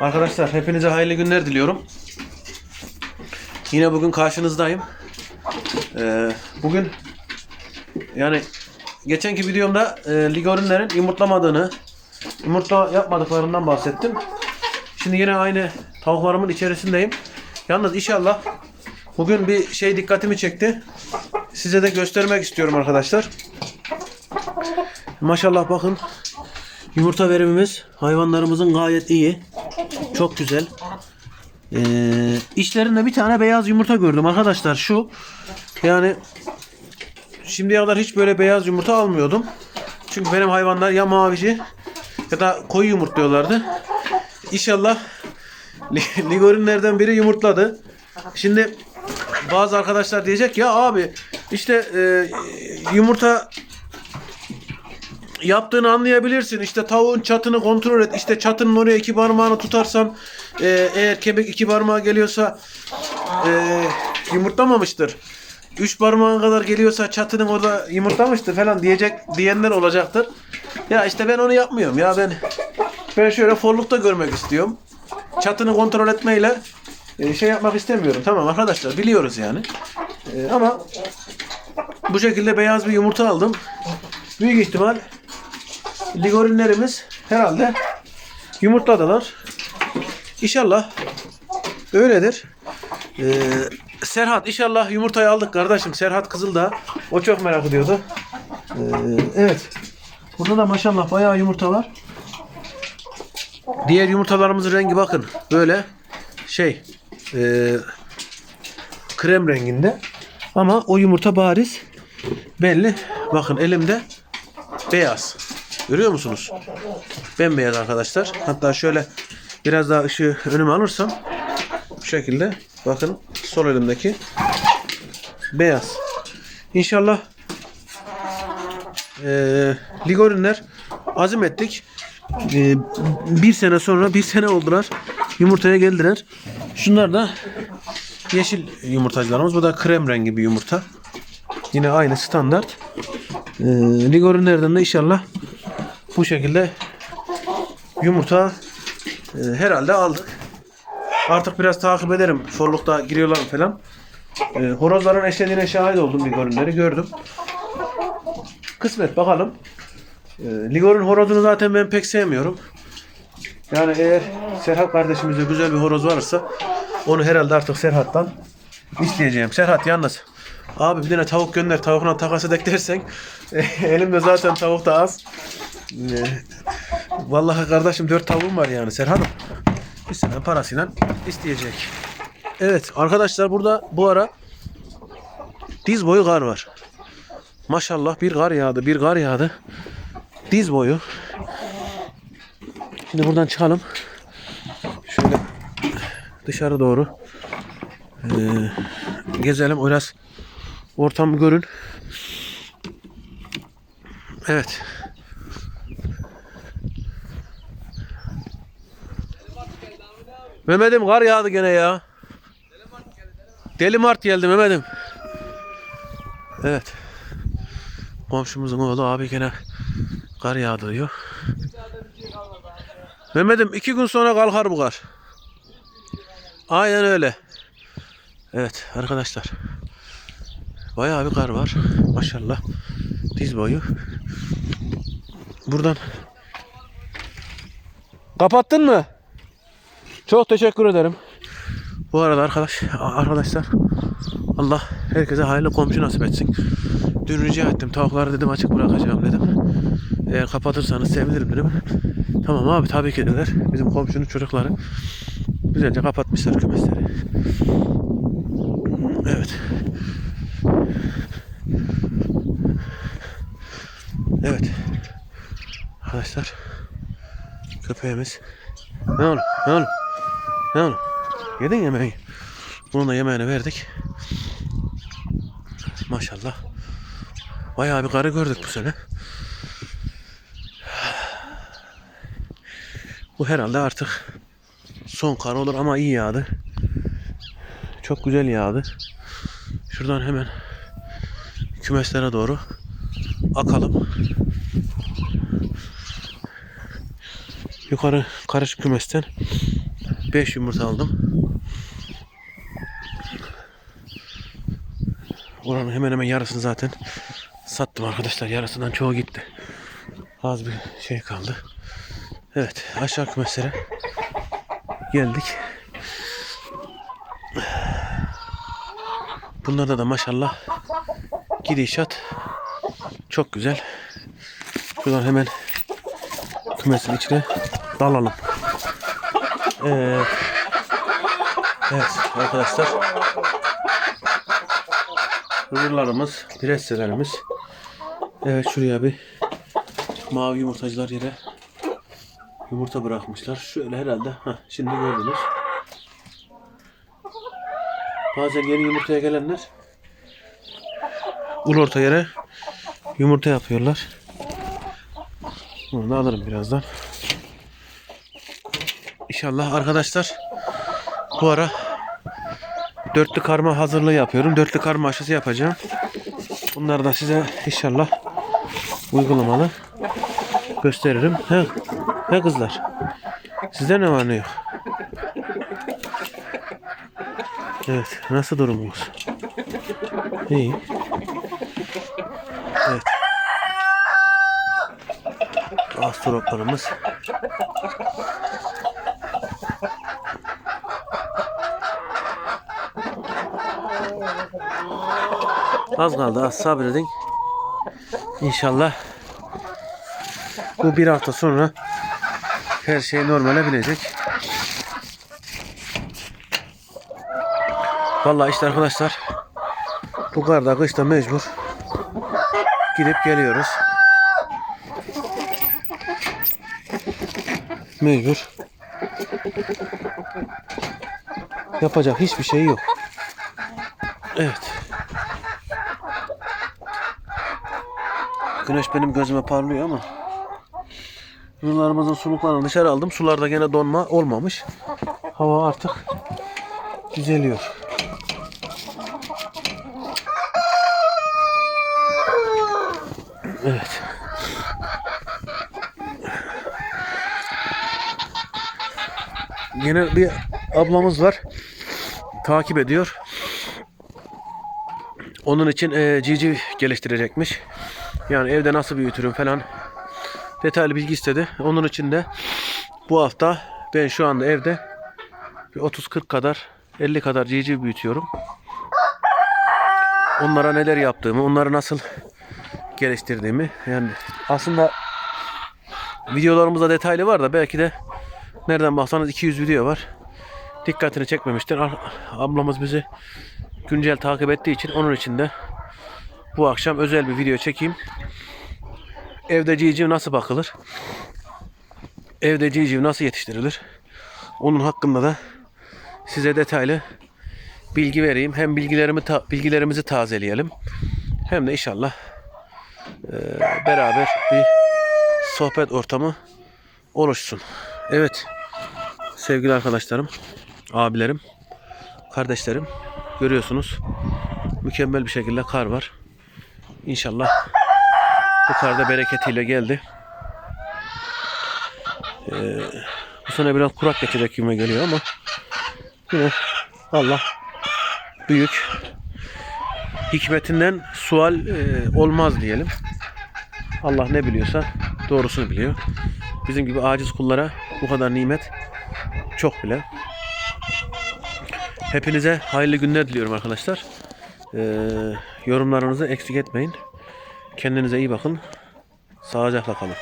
Arkadaşlar hepinize hayırlı günler diliyorum. Yine bugün karşınızdayım. Ee, bugün yani geçenki videomda e, ligorunlerin yumurtlamadığını, yumurta yapmadıklarından bahsettim. Şimdi yine aynı tavuklarımın içerisindeyim. Yalnız inşallah bugün bir şey dikkatimi çekti. Size de göstermek istiyorum arkadaşlar. Maşallah bakın yumurta verimimiz hayvanlarımızın gayet iyi. Çok güzel. Ee, içlerinde bir tane beyaz yumurta gördüm arkadaşlar. Şu yani şimdiye kadar hiç böyle beyaz yumurta almıyordum. Çünkü benim hayvanlar ya mavici ya da koyu yumurtluyorlardı. İnşallah li- ligorinlerden biri yumurtladı. Şimdi bazı arkadaşlar diyecek ya abi işte e, yumurta yaptığını anlayabilirsin. İşte tavuğun çatını kontrol et. İşte çatının oraya iki parmağını tutarsan e, eğer kemik iki parmağa geliyorsa e, yumurtlamamıştır. Üç parmağın kadar geliyorsa çatının orada yumurtlamıştır falan diyecek diyenler olacaktır. Ya işte ben onu yapmıyorum ya ben ben şöyle forlukta görmek istiyorum. Çatını kontrol etmeyle e, şey yapmak istemiyorum. Tamam arkadaşlar biliyoruz yani. E, ama bu şekilde beyaz bir yumurta aldım. Büyük ihtimal ligorinlerimiz herhalde yumurtladılar. İnşallah öyledir. Ee, Serhat inşallah yumurtayı aldık kardeşim. Serhat Kızıldağ. O çok merak ediyordu. Ee, evet. Burada da maşallah bayağı yumurta var. Diğer yumurtalarımızın rengi bakın. Böyle şey e, krem renginde. Ama o yumurta bariz belli. Bakın elimde beyaz. Görüyor musunuz? Bembeyaz arkadaşlar. Hatta şöyle biraz daha ışığı önüme alırsam bu şekilde bakın sol elimdeki beyaz. İnşallah eee ligorinler azim ettik. Eee, bir sene sonra bir sene oldular. Yumurtaya geldiler. Şunlar da yeşil yumurtacılarımız. Bu da krem rengi bir yumurta. Yine aynı standart. Ee, Ligorinlerden de inşallah bu şekilde yumurta e, herhalde aldık. Artık biraz takip ederim. Forlukta giriyorlar falan. E, horozların eşlediğine şahit oldum Ligorinleri gördüm. Kısmet bakalım. E, Ligorin horozunu zaten ben pek sevmiyorum. Yani eğer Serhat kardeşimizde güzel bir horoz varsa onu herhalde artık Serhat'tan isteyeceğim. Serhat yalnız abi bir tane tavuk gönder tavukla takası dek dersen elimde zaten tavuk da az. Ee, Vallahi kardeşim dört tavuğum var yani Serhat'ım. Bir sene parasıyla isteyecek. Evet arkadaşlar burada bu ara diz boyu kar var. Maşallah bir kar yağdı bir kar yağdı. Diz boyu. Şimdi buradan çıkalım. Şöyle dışarı doğru eee, gezelim. Biraz ortamı görün. Evet. Mehmet'im kar yağdı gene ya. Deli Mart geldi Mehmet'im. Evet. Komşumuzun oğlu abi gene kar yağdırıyor. Mehmet'im iki gün sonra kalkar bu kar. Aynen öyle. Evet arkadaşlar. Bayağı bir kar var. Maşallah. Diz boyu. Buradan. Kapattın mı? Çok teşekkür ederim. Bu arada arkadaş arkadaşlar Allah herkese hayırlı komşu nasip etsin. Dün rica ettim tavukları dedim açık bırakacağım dedim. Eğer kapatırsanız sevinirim dedim. Tamam abi tabii ki dediler. Bizim komşunun çocukları güzelce kapatmışlar kümesleri. Evet. Evet. Arkadaşlar köpeğimiz ne oğlum ne oğlum oğlum yedin yemeği. Bunun da yemeğini verdik. Maşallah. Bayağı bir karı gördük bu sene. Bu herhalde artık son kar olur ama iyi yağdı. Çok güzel yağdı. Şuradan hemen kümeslere doğru akalım. Yukarı karış kümesten 5 yumurta aldım. Oranın hemen hemen yarısını zaten sattım arkadaşlar. Yarısından çoğu gitti. Az bir şey kaldı. Evet aşağı kümeslere geldik. Bunlarda da maşallah gidişat çok güzel. Şuradan hemen kümesin içine dalalım. Ee, evet arkadaşlar. Hızırlarımız, presselerimiz. Evet şuraya bir mavi yumurtacılar yere yumurta bırakmışlar. Şöyle herhalde. Heh, şimdi gördünüz. Bazen yeni yumurtaya gelenler ul orta yere yumurta yapıyorlar. Bunu da alırım birazdan. İnşallah arkadaşlar bu ara dörtlü karma hazırlığı yapıyorum. Dörtlü karma aşısı yapacağım. Bunları da size inşallah uygulamalı gösteririm. He, he kızlar. Sizde ne var ne yok? Evet. Nasıl durumunuz? İyi. Evet. Astroplarımız. Az kaldı az sabredin. İnşallah bu bir hafta sonra her şey normale binecek. Vallahi işte arkadaşlar bu karda kışta mecbur gidip geliyoruz. Mecbur. Yapacak hiçbir şey yok. Evet. Güneş benim gözüme parlıyor ama Yunlarımızın suluklarını dışarı aldım. Sularda gene donma olmamış. Hava artık düzeliyor. Evet. Yine bir ablamız var. Takip ediyor. Onun için e, cici geliştirecekmiş. Yani evde nasıl büyütürüm falan detaylı bilgi istedi. Onun için de bu hafta ben şu anda evde bir 30-40 kadar 50 kadar cici büyütüyorum. Onlara neler yaptığımı, onları nasıl geliştirdiğimi yani aslında videolarımızda detaylı var da belki de nereden baksanız 200 video var. Dikkatini çekmemiştir. Ar- Ablamız bizi güncel takip ettiği için onun için de bu akşam özel bir video çekeyim. Evde civciv nasıl bakılır? Evde civciv nasıl yetiştirilir? Onun hakkında da size detaylı bilgi vereyim. Hem bilgilerimi ta- bilgilerimizi tazeleyelim. Hem de inşallah e, beraber bir sohbet ortamı oluşsun. Evet. Sevgili arkadaşlarım, abilerim, kardeşlerim görüyorsunuz. Mükemmel bir şekilde kar var. İnşallah bu kar da bereketiyle geldi. Ee, bu sene biraz kurak geçecek gibi geliyor ama yine Allah büyük hikmetinden sual e, olmaz diyelim. Allah ne biliyorsa doğrusunu biliyor. Bizim gibi aciz kullara bu kadar nimet çok bile. Hepinize hayırlı günler diliyorum arkadaşlar. Ee, yorumlarınızı eksik etmeyin. Kendinize iyi bakın. Sağlıcakla kalın.